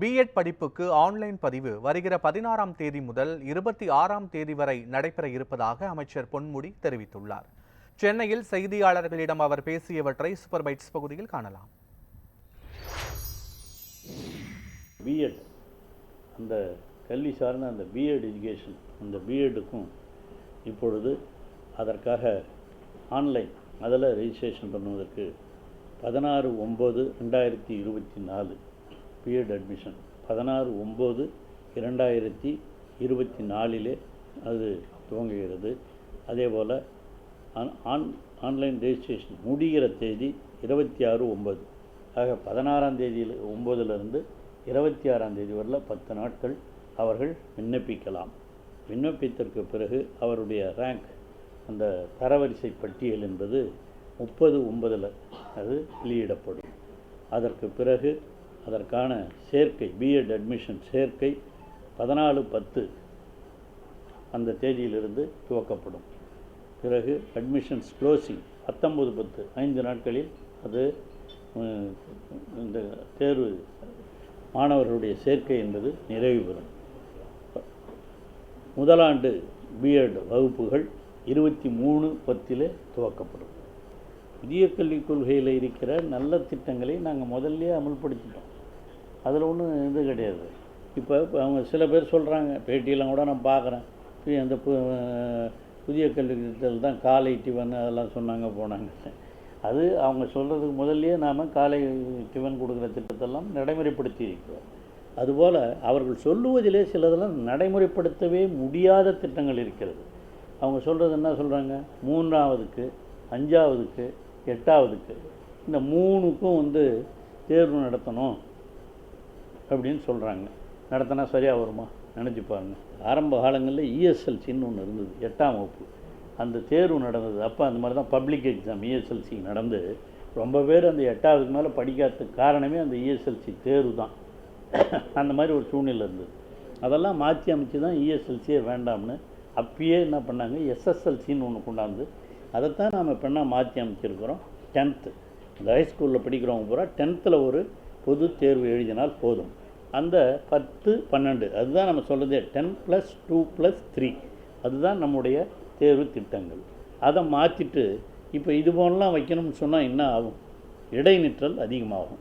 BEd படிப்புக்கு online பதிவு வருகிற பதினாறாம் தேதி முதல் இருபத்தி ஆறாம் தேதி வரை நடைபெற இருப்பதாக அமைச்சர் பொன்முடி தெரிவித்துள்ளார். சென்னையில் செய்தியாளர்களிடம் அவர் பேசியவற்றை சூப்பர் பைட்ஸ் பகுதியில் காணலாம். பிஎட் அந்த கல்வி சார்ந்த அந்த பிஎட் எஜுகேஷன் அந்த பிஎட்டுக்கும் இப்பொழுது அதற்காக ஆன்லைன் அதில் ரெஜிஸ்ட்ரேஷன் பண்ணுவதற்கு பதினாறு ஒம்பது ரெண்டாயிரத்தி இருபத்தி நாலு பிஎட் அட்மிஷன் பதினாறு ஒம்பது இரண்டாயிரத்தி இருபத்தி நாலிலே அது துவங்குகிறது. அதே போல் ஆன் ஆன்லைன் ரெஜிஸ்ட்ரேஷன் முடிகிற தேதி இருபத்தி ஆறு ஒம்பது. ஆக பதினாறாம் தேதியில் ஒம்பதுலேருந்து இருபத்தி ஆறாம் தேதி வரல பத்து நாட்கள் அவர்கள் விண்ணப்பிக்கலாம். விண்ணப்பித்தற்கு பிறகு அவருடைய ரேங்க் அந்த தரவரிசை பட்டியல் என்பது முப்பது ஒன்பதில் அது வெளியிடப்படும். அதற்கு பிறகு அதற்கான சேர்க்கை பிஎட் அட்மிஷன் சேர்க்கை பதினாலு பத்து அந்த தேதியிலிருந்து துவக்கப்படும். பிறகு அட்மிஷன்ஸ் க்ளோசிங் பத்தொம்பது பத்து ஐந்து நாட்களில் அது இந்த தேர்வு மாணவர்களுடைய சேர்க்கை என்பது நிறைவு பெறும். முதலாண்டு பிஎட் வகுப்புகள் இருபத்தி மூணு பத்திலே துவக்கப்படும். புதிய கல்விக் கொள்கையில் இருக்கிற நல்ல திட்டங்களை நாங்கள் முதல்லயே அமல்படுத்திட்டோம். அதில் ஒன்றும் இது கிடையாது. இப்போ இப்போ அவங்க சில பேர் சொல்கிறாங்க பேட்டியெல்லாம் கூட நான் பார்க்குறேன். அந்த பு புதிய கல்வி திட்டத்தில் தான் காலை டிஃபன் அதெல்லாம் சொன்னாங்க போனாங்க. அது அவங்க சொல்கிறதுக்கு முதல்லையே நாம் காலை டிஃபன் கொடுக்குற திட்டத்தெல்லாம் நடைமுறைப்படுத்தி இருக்கிறோம். அதுபோல் அவர்கள் சொல்லுவதிலே சிலதெல்லாம் நடைமுறைப்படுத்தவே முடியாத திட்டங்கள் இருக்கிறது. அவங்க சொல்கிறது என்ன சொல்கிறாங்க மூன்றாவதுக்கு அஞ்சாவதுக்கு எட்டாவதுக்கு இந்த மூணுக்கும் வந்து தேர்வு நடத்தணும். அப்படின்னு சொல்கிறாங்க நடத்தினா சரியாக வருமா? நினச்சி பாருங்க. ஆரம்ப காலங்களில் இஎஸ்எல்சின்னு ஒன்று இருந்தது எட்டாம் வகுப்பு. அந்த தேர்வு நடந்தது. அப்போ அந்த மாதிரி தான் பப்ளிக் எக்ஸாம் இஎஸ்எல்சி நடந்து ரொம்ப பேர் அந்த எட்டாவதுக்கு மேலே படிக்காததுக்கு காரணமே அந்த இஎஸ்எல்சி தேர்வு தான். அந்த மாதிரி ஒரு சூழ்நிலை இருந்தது. அதெல்லாம் மாற்றி அமைச்சு தான் இஎஸ்எல்சியே வேண்டாம்னு அப்பயே என்ன பண்ணாங்க? எஸ்எஸ்எல்சின்னு ஒன்று கொண்டாந்து அதைத்தான் நாம் இப்போ என்ன மாற்றி அமைச்சிருக்கிறோம்? டென்த்து இந்த ஹைஸ்கூலில் படிக்கிறவங்க பூரா டென்த்தில் ஒரு பொது தேர்வு எழுதினால் போதும். அந்த பத்து பன்னெண்டு அதுதான் நம்ம சொல்கிறதே ten plus two plus three அதுதான் நம்முடைய தேர்வு திட்டங்கள். அதை மாற்றிட்டு இப்போ இது போலலாம் வைக்கணும்னு சொன்னால் என்ன ஆகும்? இடைநிற்றல் அதிகமாகும்.